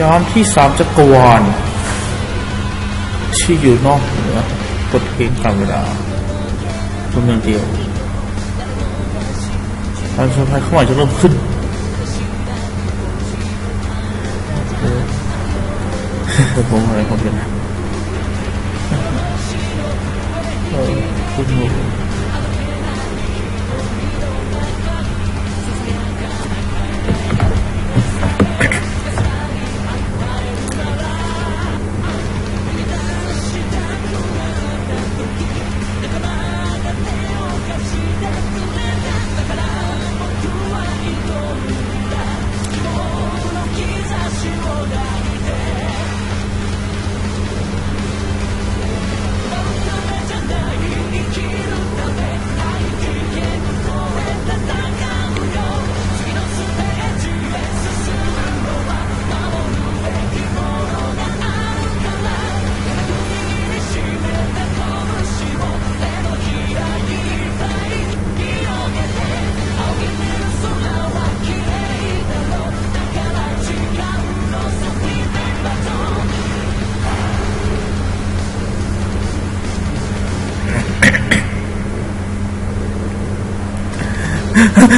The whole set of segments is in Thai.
ยามที่สามจักรวาลที่อยู่นอกเหนือกฎเกณฑ์การเวลาตัวเมืองเดียวการสภัยเข้ามาจะเริ่มขึ้นผมอะไรผมเป็นเออคุณ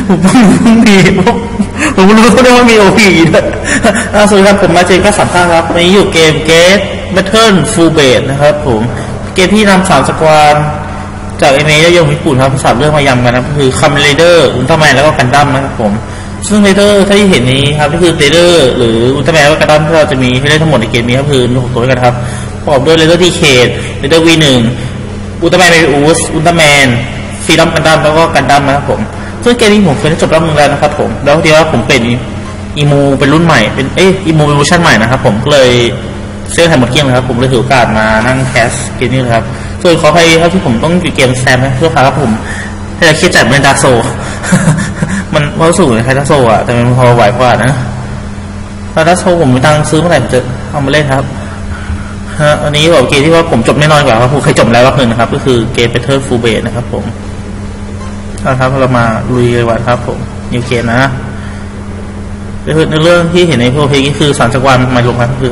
ผมเพิ่งมีผมผมรู้เขาเรียว่ามีโอพีด้วยสวัสดีครับผมมาเจนก็สัมภาษณ์ครับวันนี้อยู่เกมเกตแบทเทิลฟูลเบดนะครับผมเกมที่นำสามสกวานจากเอเมย์ยงญี่ปุ่นครับสามเรื่องมายำกันนะคือคัมเรเดอร์อุลตร้าแมนแล้วก็กันดั้มนะครับผมซึ่งเรเดอร์ถ้าที่เห็นนี้ครับก็คือเรเดอร์หรืออุลตร้าแมนแล้วก็กันดั้มที่เราจะมีให้เล่นทั้งหมดในเกมนี้ก็คือหกตัวด้วยกันครับประกอบด้วยเรเดอร์ทีเคดเรเดอร์วีหนึ่งอุลตร้าแมนเบอูสอุลตร้าแมนฟรีดอมกันดั้มแล้วก็กันดั้มนะครับผม ซึ่งเกมนี้ผมเคยจบรอบนึงแล้วนะครับผมแล้วทีว่าผมเป็นอีมูเป็นรุ่นใหม่เป็นเอ้ยอีมูเป็นเวอร์ชันใหม่นะครับผมก็เลยเสื้อไทยหมดเกลี้ยงเลยครับผมเลยถือโอกาสมานั่งแคสเกมนี้นะครับส่วนขออภัยเท่าที่ผมต้องอยู่เกมแซมเพื่อพาครับผมถ้าจะเครียดจัดเป็นดาโซ มันเพราะสูงเลยครับดาโซอะแต่มันพอไหวกว่านะดาร์กโซผมมีตังซื้อเมื่อไหร่ผมจะเอามาเล่นครับฮะอันนี้บอกเกมที่ว่าผมจบแน่นอนกว่าครับผมเคยจบแล้วรอบหนึ่งนะครับ ก็คือเกมเ e เทอร์ฟูเบนะครับผม นะครับเรามาลุยกันวันครับผมนิวเกนนะในเรื่องที่เห็นในพวกเพลงนี้คือสารจักรวาลมารวมกันคือ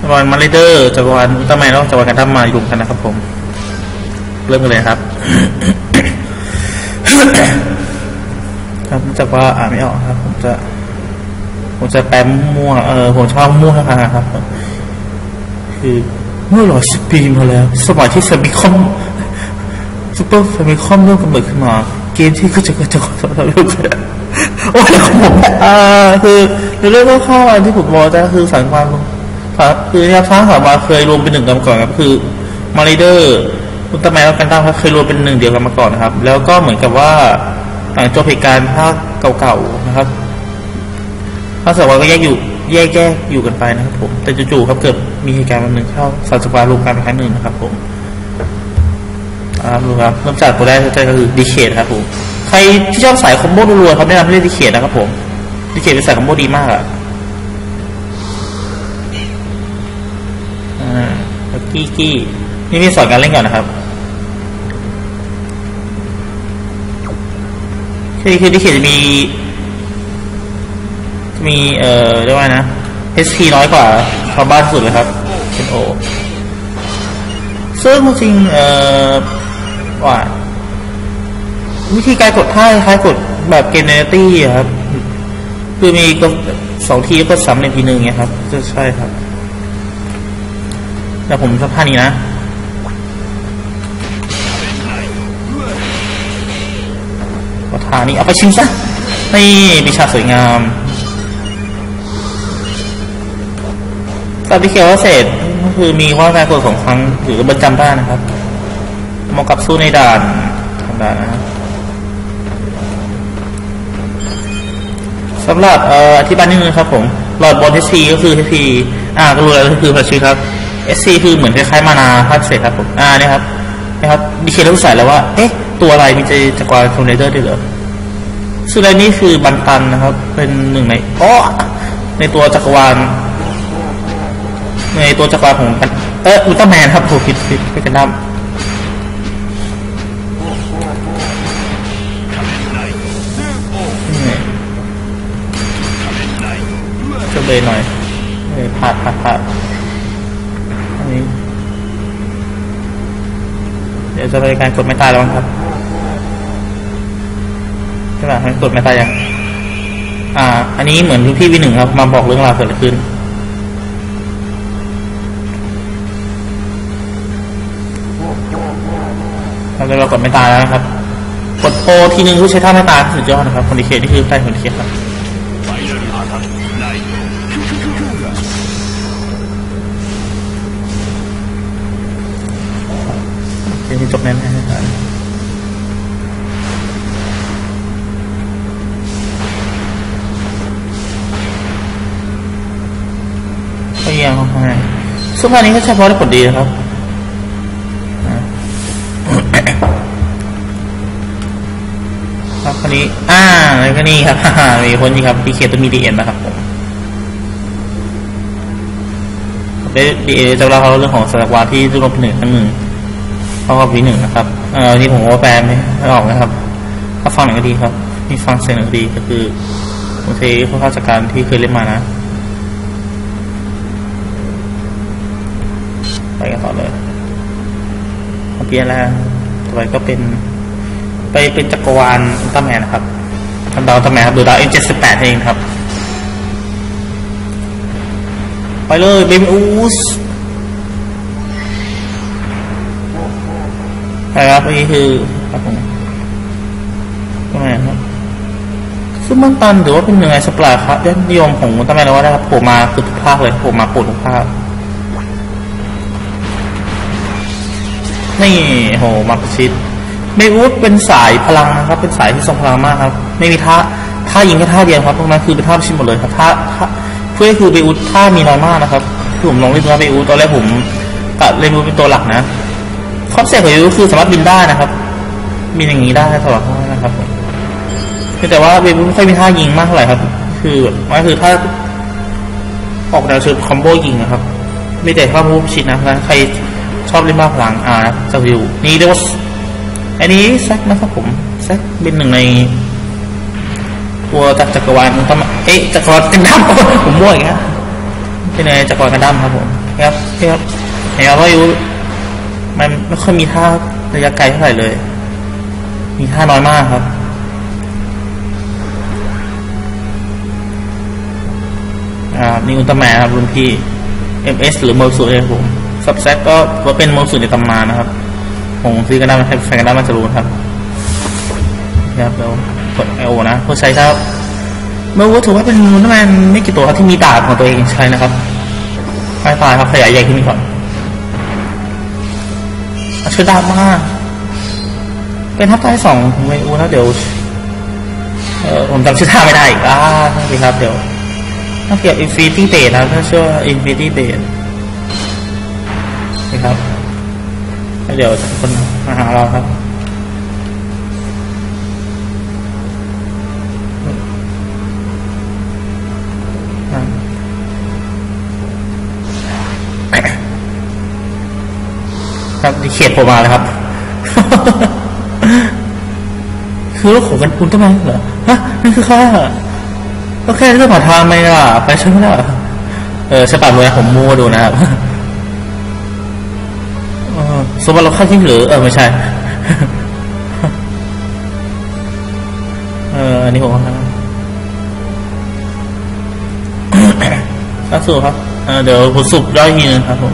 จักรวาลมาเลเดอร์จักรวาลอุลตร้าแมนแล้วจักรวาลกันดั้มมารวมกันนะครับ ผม เริ่มกันเลยครับ ครับจากรว่าอ่านไม่ออกครับ ผมจะ ผมจะแปลมั่วเออผมชอบมั่วครับ คือเมื่อร้อยสิบปีมาแล้ว สมัยที่เซมิคอม ซูเปอร์ฟมิคอมเริ่มกำเนิดขึ้นมา เกมที่ก็จะกระจกสำหรับลูกโอ้ยของผมอ่าคือในเรื่องข้าวที่ผมบอกจะคือสารความครับคือเนี่ยท้างสามาเคยรวมเป็นหนึ่งกันก่อนครับคือมาริเดอร์อุลตร้าแมนและกันดั้มครับเคยรวมเป็นหนึ่งเดียวกันมาก่อนนะครับ แล้วก็เหมือนกับว่าหลังจบเหตุการณ์ภาคเก่าๆนะครับภาคสวรรค์ก็แยกอยู่แยกแยกอยู่กันไปนะครับผมแต่จู่ๆครับเกิดมีเหตุการณ์วันหนึ่งเข้าสารสปารวมกันเป็นครั้งหนึ่งนะครับผม ครับดูครับเริ่มจากตัวแรกจะก็คือดีเคทครับผมใครที่ชอบสายคอมโบรัวๆครับแนะนำให้เล่นดีเคทนะครับผมดีเคทเป็นสายคอมโบดีมากอะอ่ากี้กี้นี่มีสอนการเล่นก่อนนะครับคือคือดีเคทจะมีจะมีเอ่อเรียกว่านะ HP น้อยกว่าชาวบ้านสุดเลยครับเป็นโอซึ่งจริงเอ่อ ว่า วิธีการกดท่าคล้ายกดแบบเกนเนตี้ครับ คือมีกดสองทีแล้วก็ซ้ำในทีหนึ่งเงี้ยครับจะใช่ครับ แต่ผมสักท่านี้นะกดท่านี้เอาไปชิมซะนี่ปีชาสวยงามตอนที่เขียวว่าเศษก็คือมีว่าการกดสองครั้งหรือบรรจำได้นะครับ เหมาะกับสู้ในด่านธรรมดานะสำหรับเอ่ออธิบายนิดนึงครับผม หลอดบอล SC ก็คือ SC อ่าก็รู้แล้วก็คือภาษาครับ SC คือเหมือนคล้ายๆมานาภาคเศษครับผม อ่านี่ครับนะครับดีเคต้องใส่แล้วว่า เอ๊ะ ตัวอะไรมีจะจักรวาลคอมเดอร์ด้วยเหรอซึ่งอะไรนี่คือบันตันนะครับ เป็นหนึ่งในอ๋อในตัวจักรวาล ในตัวจักรวาลของเอออุลตร้าแมนครับถูกผิดผิดไปกันดั้ม เลยหน่อยอพลาดพลาดพลาดอันนี้ เดี๋ยวจะไปการกดไม่ตายแล้วครับใช่ป่ะมันกดไม่ตายยังอ่า อันนี้เหมือนพี่วีหนึ่งครับ มาบอกเรื่องราวเกิดขึ้นเราจะเรากดไม่ตายแล้วนะครับ กดโปทีนึงผู้ใช้ท่าไม่ตายสุดยอดนะครับคนดีเคนี่คือใต้คนดีเคครับ จบแน่ๆนะครับก็ยังเข้าให้เสื้อผ้านี้ก็เฉพาะได้ผลดีนะครับครับคนนี้ อ่าแล้วก็นี่ครับมีคนนี้ครับพีเคตัวมีดีเอ็นนะครับผมดีเอจะเล่าเรื่องของสาร์วาที่รวมเป็นหนึ่งครั้งหนึ่ง เข้ากับวีหนึ่งนะครับเอ่อนี่ผมว่าแปลไม่ไม่ออกนะครับถ้าฟังหน่อยก็ดีครับนี่ฟังเสียงหน่อยก็ดีก็คือโอเคผู้เข้าจัดการที่เคยเล่นมานะ ไปกันต่อเลยเปลี่ยนแล้วต่อไปก็เป็น ไปเป็นจักรวาลอุลตร้าแมนนะครับทำดาวอุลตร้าแมนครับดูดาวเอ็นเจ็ดสิบแปดเองครับ ไปเลยเบมอูส ใช่ ครับอันนี้คือครับผมทำไมครับซึ่งมันตันถือว่าเป็นหนึ่งในสปลาครับยอดนิยมของตั้งแต่แล้วว่าได้ครับโผล่มาเกือทุกภาคเลยโผล่มาปวดทุกภาคนี่โหมาร์คชิดไม่วูดเป็นสายพลังนะครับ เป็นสายที่ทรงพลังมากครับ ไม่มีท่าท่ายิงแค่ท่าเดียวครับพวกนั้นคือเป็นท่าชิดหมดเลยครับท่าท่าเพื่อคือเบอูดท่ามีน้อยมากนะครับคือผมลองเล่นตัวเบอูดตอนแรกผมกะเล่นเบอูดเป็นตัวหลักนะ คอเซ็ปต์ของยูคือสามารถบินได้นะครับบินอย่างนี้ได้ตลอดทั้นะครับผมแต่ว่าเบบูไม่ค่อยมีท่ายิงมากเท่าไหร่ครับ คือแบบว่าคือถ้าออกแนวเชิงคอมโบยิงนะครับไม่แต่ถ้ามูฟชิดนะครับใครชอบเล่นบ้าพลังอ่านะจะวิวนี่เรียกว่าอันนี้แซกนะครับผมแซกเป็นหนึ่งในตัวจากจักรวาลต้องเอ๊ะจักรวาลกันดั้มผมมั่วอีกแล้วเป็นในจักรวาลกันดั้มครับผมครับครับเห็นว่าอยู่ มันไม่ค่อยมีท่าระยะไกลเท่าไหร่เลย มีท่าน้อยมากครับ อ่า นี่อุลตร้าแมนครับรุ่นพี่ MS หรือเมอร์สูเองผมซับแซกก็ว่าเป็นเมอร์สูในตำนานนะครับ ผมซื้อกันได้มาแฟนกันได้มาจะรู้ครับครับเดี๋ยวกดไอโอนะเพื่อใช้ครับเมื่อว่าถือว่าเป็นอุลตร้าแมนไม่กี่ตัวครับที่มีดาบของตัวเองใช้นะครับไม่ตายครับขยายใหญ่ขึ้นก่อน ชื่อดาบมาก เป็นทัพใต้สองผมไม่รู้นะเดี๋ยวเออผมจำชื่อท่าไม่ได้อีกอ่าท่านสิครับ เดี๋ยวถ้าเกี่ยวอินฟินิตี้เบสนะถ้าชื่ออินฟินิตี้เบสนะครับแล้วเดี๋ยวคนมาหาเราครับ ครับเขียนผมมาแล้วครับ คือรถของกันคุณทำไมเหรอฮะนั่นคือข้าก็แค่เรื่องผ่านทางไหมล่ะไปใช่ไหมล่ะเออใช่ป่ะเลยผมมัวดูนะครับเออสมมติเราเข้าทิ้งหรือเออไม่ใช่ เอออันนี้ผมครับล่าสุดครับเดี๋ยวผมสุบย่อยทีนึงครับผม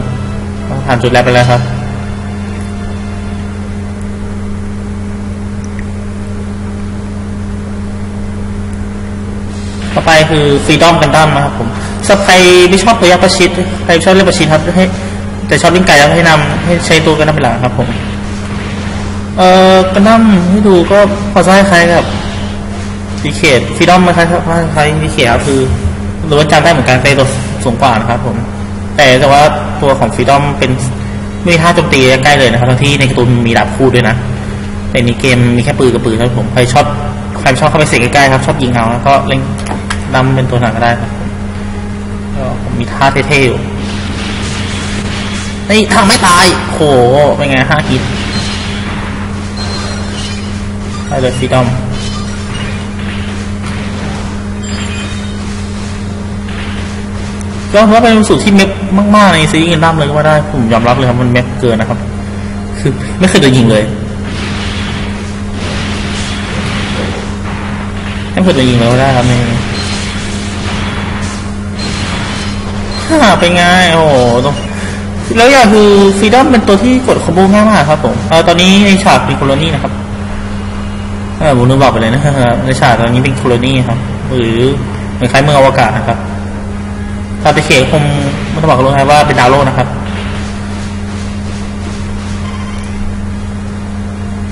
ผ่านจุดแรกไปแล้วครับ ต่อไปคือฟรีดอมกันดั้มนะครับผมสใครไม่ชอบระยะประชิดใครชอบเล่นประชิดครับให้แต่ชอบเล่นไกลแล้วให้นำให้ใช้ตัวกันดั้มเป็นหลักครับผมเอ่อกันดั้มให้ดูก็พอจะคล้ายกับดีเคทฟรีดอมคล้ายคล้ายดีเคทคือหรือว่าจำได้เหมือนกันไปตัวสูงกว่านะครับผม แต่แต่ว่าตัวของฟรีดอมเป็นไม่มีท่าโจมตีใกล้เลยนะครับทั้งที่ในการ์ตูนมีดาบคู่ด้วยนะแต่ในเกมมีแค่ปืนกับปืนครับผมใครชอบใครชอบเข้าไปเสกใกล้ๆครับ ชอบยิงเอาแล้วก็เล่น ดำเป็นตัวหนังก็ได้ครับก็ผมมีท่าเท่ๆอยู่นี่ทางไม่ตายโหเป็นไงห้ากินไปเลยฟีดอมก็ว่าเป็นสูตรที่เม็ดมากๆในซีรีส์เงินดั้มเลยก็ว่าได้ ผมยอมรับเลยครับ มันเม็ดเกินนะครับ คือไม่เคยโดนยิงเลยไม่เคยโดนยิงเลยก็ได้ครับนี่ ฮ่าเป็นไงโอ้โหตรงแล้วอย่างคือฟีดอมเป็นตัวที่กดคอมโบง่ายมากครับผมเออตอนนี้ในฉากมีโคโลนี่นะครับเออผมนึกบอกไปเลยนะครับในฉากตอนนี้เป็นโคโลนี่ครับหรือเหมือนคล้ายเมืองอวกาศนะครับถ้าไปเขตคงไม่ต้องบอกรู้ไงว่าเป็นดาวโลกนะครับ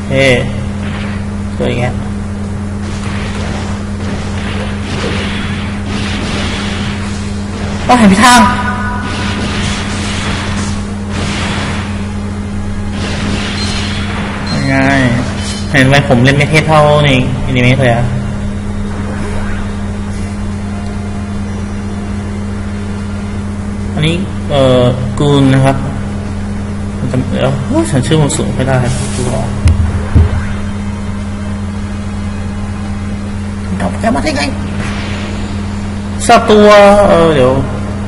เฮ้สวอย่างเงี้ย ก็เห็นพิทาง ง่ายเห็นไหมผมเล่นไม่เท่เท่าในอนิเมะเลยอะอันนี้ เอ่อกูนนะครับมันจะเดี๋ยวโอ้ยฉันชื่อมันสูงไม่ได้ดูออกดอกแกมาได้ไงสับตัว เออ เดี๋ยว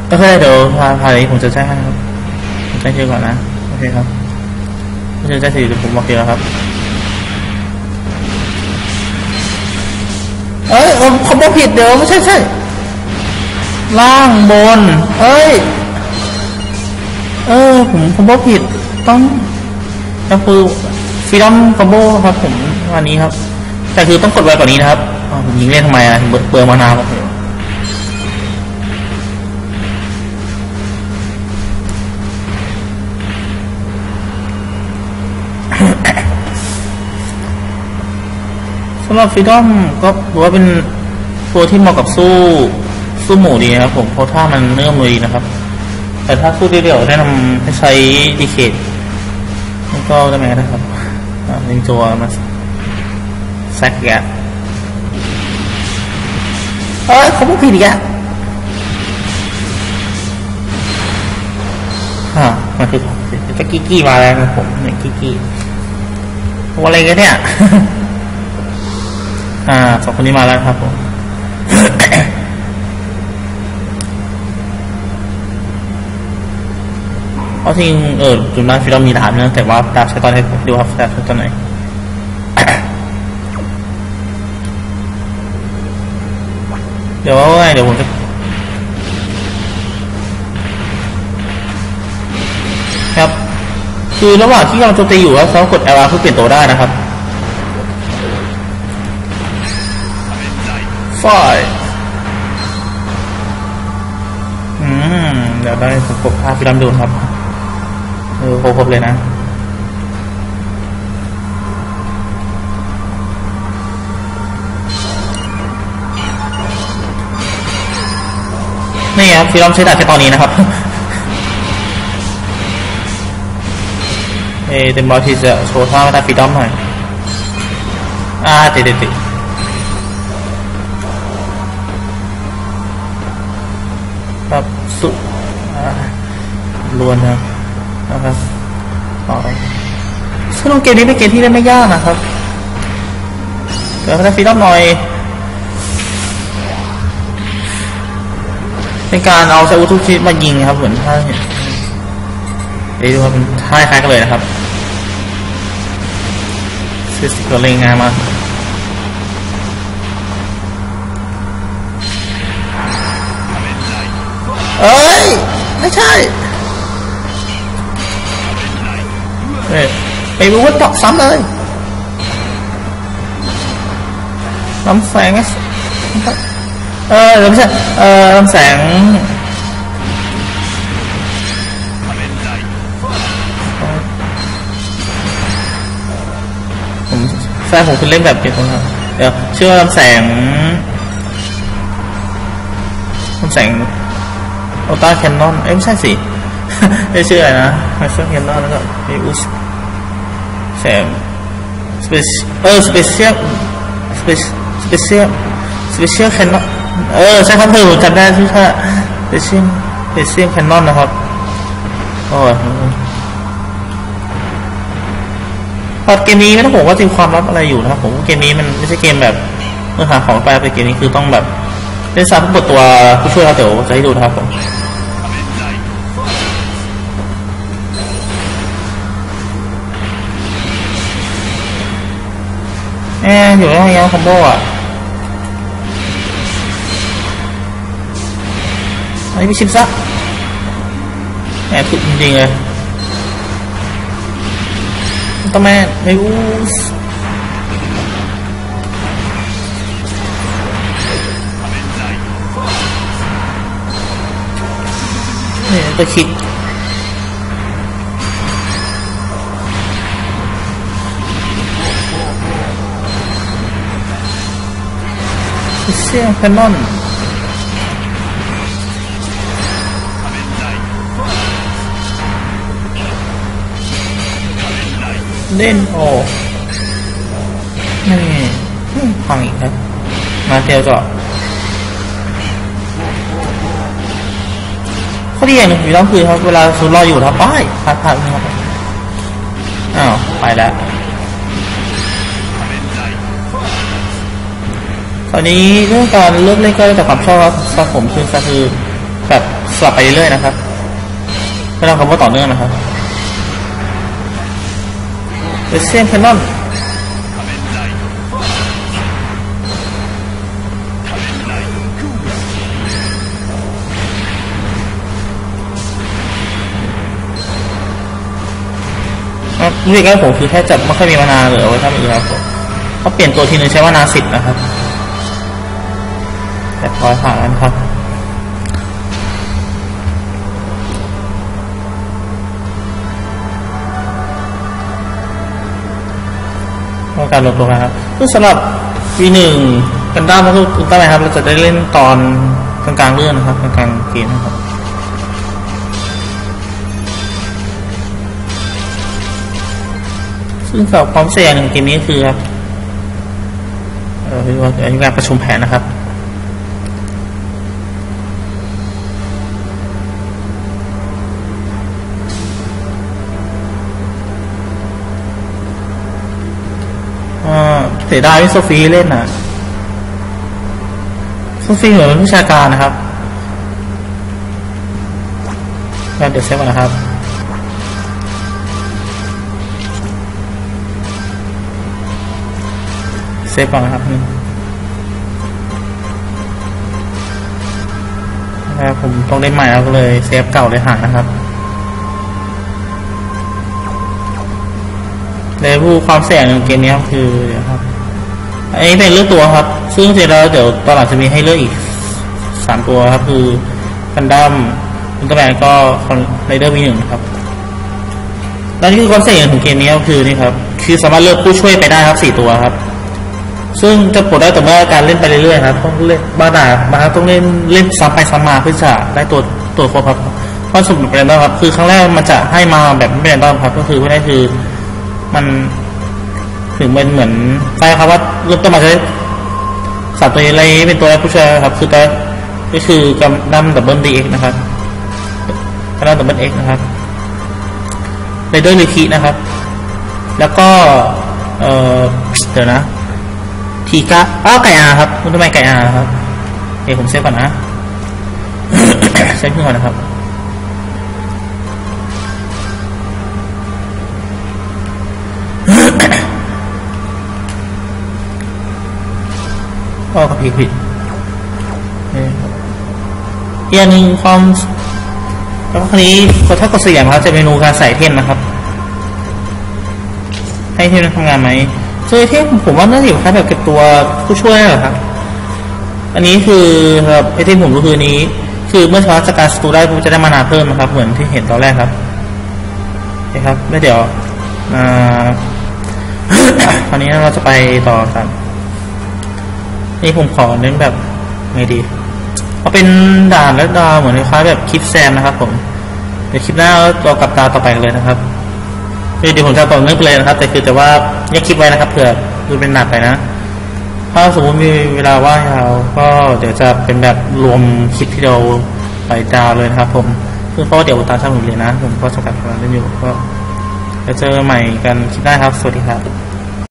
โอเคเดี๋ยวพาพานี้ผมจะแจ้งให้ครับแจ้งชื่อก่อนนะ โอเคครับไม่ใช่แจ้งสิเดี๋ยวผมบอกเดียวครับ เอ้ยผมผมบอกผิดเดี๋ยวไม่ใช่ใช่ล่างบน เอ้ย เออ ผมผมบอผิด ต้องก็คือฟรีดอมคอมโบครับผมวันนี้ครับ แต่คือต้องกดไว้กว่านี้นะครับผมยิงเล่นทำไมอะเบื่อเบื่อมานานแล้ สำหรับฟรีดอมก็ถือว่าเป็นตัวที่เหมาะกับสู้สู้หมู่ดีนะครับผมเพราะถ้ามันเนื้อมือดีนะครับ แต่ถ้าสู้เดี่ยวๆแนะนำให้ใช้ดีเคทนี่ก็ได้ไหมนะครับอ่าลิงตัวมาแซกแกเอ้ยเขาพูดผิดอีกอะอ่ามันคือจะกี้กี้มาแล้วนะผมเนี่ยกี้กี้อะไรกันเนี่ย อ่าสองคนนี้มาแล้วครับผมเพราะจริงเออจุดนั้นฟิลมีดาบนะแต่ว่าดาบใช้ตอนให้ผมดูครับดาบใช้ตอนไหนเดี๋ยวว่าไงเดี๋ยวผมจะครับ คือระหว่างที่กำลังโจมตีอยู่แล้วเขากด L R เพื่อเปลี่ยนตัวได้นะครับ ฝ่าอืมเดี๋ยวได้ผมกดภาพฟิลมดูครับเออครบเลยนะนี่ครับฟิลมใช้ดาบแค่ตอนนี้นะครับเอเต็มบอลที่จะโชว์ท่าไม่ได้ฟิลมหน่อยอ่าติดติด ติดครับ สุลวนนะครับนะครับต่อไปซึ่งเกมนี้เป็นเกมที่เล่นไม่ยากนะครับเดี๋ยวให้ฟีดอมหน่อยเป็นการเอาใช้อุทุกชิดมายิงครับเหมือนถ้าเห็นเดี๋ยวดูว่าเป็นท่าคล้ายกันเลยนะครับซิสก็เลงงายมา เอ้ย ไม่ใช่เอ้ยไปรู้ว่าเจาะซ้ำเลยลำแสง เออไม่ใช่เออลำแสงผมแฟนผมคือเล่นแบบเกมตรงนั้นเดี๋ยวชื่อว่าลำแสงลำแสง โอต้าแคนนอนเอ้ไม่ใช่สิไม่ชื่ออะไรนะไมเคิลแคนนอนแล้วก็มีอุสแสงสเปซเออสเปเชียลสเปสเปเชียลสเปเชียลแคนนอนเออใช่ครับเธอผมจำได้ชื่อว่าสเปเชียลสเปเชียลแคนนอนนะครับโอ้ยพอเกมนี้ไม่ต้องบอกว่าจะมีความลับอะไรอยู่นะครับผมเกมนี้มันไม่ใช่เกมแบบเมื่อหาของไปเป็นเกมนี้คือต้องแบบเล่นซ้ำบทตัวผู้ช่วยเราเดี๋ยวจะให้ดูนะครับผม แอมอยู่แล้วยังคอมโบอะอั เสียงแคนนอนเล่นโอนี่พังอีกครับ มาเทียวก็ข้อดีอย่างหนึ่งอยู่แล้วคือครับเวลาซูรออยู่ครับป้ายพลาดพลาดนี่ครับอ้าวไปแล้ว ตอนนี้เรื่องการเลือกเล่นก็แล้วแต่ความชอบครับสำหรับผมคือก็คือแบบสลับไปเรื่อยๆนะครับไม่ต้องคำว่าต่อเนื่องนะครับเอเซนแคนนอนรู้สึกว่าผมคือแค่จับไม่ค่อยมีมานานเหลือไว้ถ้ามีครับผมเขาเปลี่ยนตัวทีนึงใช้มานาสิบนะครับ แต่พอผ่านแล้นครับก็การลดลงนะครับซึ่งสำหรับ V1 กันด้ามก็คืออุลตร้าแมนครับ เราจะได้เล่นตอนกลางๆเรื่องนะครับกลางๆเกมนะครับซึ่งสำหรับความเสี่ยงหนึ่งเกมนี้คือครับเออเรียกว่าอันนี้การประชุมแผนนะครับ อ่า เสียดายที่โซฟีเล่นน่ะโซฟีเหมือนเป็นวิชาการนะครับงั้นเดี๋ยวเซฟนนะครับเซฟก่อนนะครับนี่นะครับผมต้องเล่นใหม่แล้วก็เลยเซฟเก่าเลยหายนะครับเลเวลความเสี่ยงในเกมนี้คือเดี๋ยวครับ อันนี้เป็นเลือกตัวครับ ซึ่งเสร็จแล้วเดี๋ยวตอนหลังจะมีให้เลือกอีกสามตัวครับ คือกันดั้มอุลตร้าแมนก็คอนไรเดอร์วีหนึ่งครับและนี่คือความเสี่ยงของเกมนี้ก็คือนี่ครับ คือสามารถเลือกผู้ช่วยไปได้ครับสี่ตัวครับ ซึ่งจะปลดได้แต่เมื่อการเล่นไปเรื่อยๆครับต้องเล่นบ้าด่าบางครั้งต้องเล่นเล่นซ้ำไปซ้ำมาเพื่อจะได้ตัวตัวครบครับเพราะสุ่มเป็นแรนดอมครับ คือครั้งแรกมันจะให้มาแบบไม่เป็นรนดอมครับ ก็คือไม่ได้คือมัน ถึงเป็นเหมือนใช่ครับว่าริ่มต้นมาจะได้สามตัวอะไรเป็นตัวผู้ช่วยครับ คือตัวก็คือกำดัมดับเบิลดีเอ็กนะครับกำดัมดับเบิลเอ็กนะครับเรเดอร์ลิคินะครับ แล้วก็ เอ่อเดี๋ยวนะทีกะอ้าวไก่อาครับคุณทำไมไก่อาครับเดี๋ยวผมเซฟก่อนนะเซฟขึ้นก่อนนะครับ ก็กับผิดผิดนี่ครับอีกอย่างหนึ่งความแล้วคราวนี้พอถ้ากดเสียงครับจะเมนูการใส่เทมนะครับ ให้เทมทำงานไหมโดยเทมผมว่าน่าจะอยู่แค่แบบเก็บตัวผู้ช่วยเหรอครับ อันนี้คือครับไอเทมผมก็คือนี้ คือเมื่อชาร์จจากการสตูได้ผมจะได้มานาเพิ่มนะครับ เหมือนที่เห็นตอนแรกครับโอเคครับแล้วเดี๋ยวอ่าคราวนี้เราจะไปต่อกัน นี่ผมขอเน้นแบบไงดีเอาเป็นด่านและดาวเหมือนคล้ายแบบคลิปแซมนะครับ ผมเดี๋ยวคลิปหน้าเรากลับตาต่อไปเลยนะครับเดี๋ยวผมจะต่อเนื่องไปเลยนะครับ แต่คือแต่ว่าแยกคลิปไว้นะครับเผื่อดูเป็นหนักไปนะ ถ้าสมมติมีเวลาว่างยาวก็เดี๋ยวจะเป็นแบบรวมคลิปที่เราไปดาวเลยนะครับ ผมซึ่งเพราะเดี๋ยวตาช่างหนุ่มเรียนนะ ผมก็จำกัดเวลาเล่นอยู่ก็จะเจอใหม่กันคลิปหน้าครับ สวัสดีครับ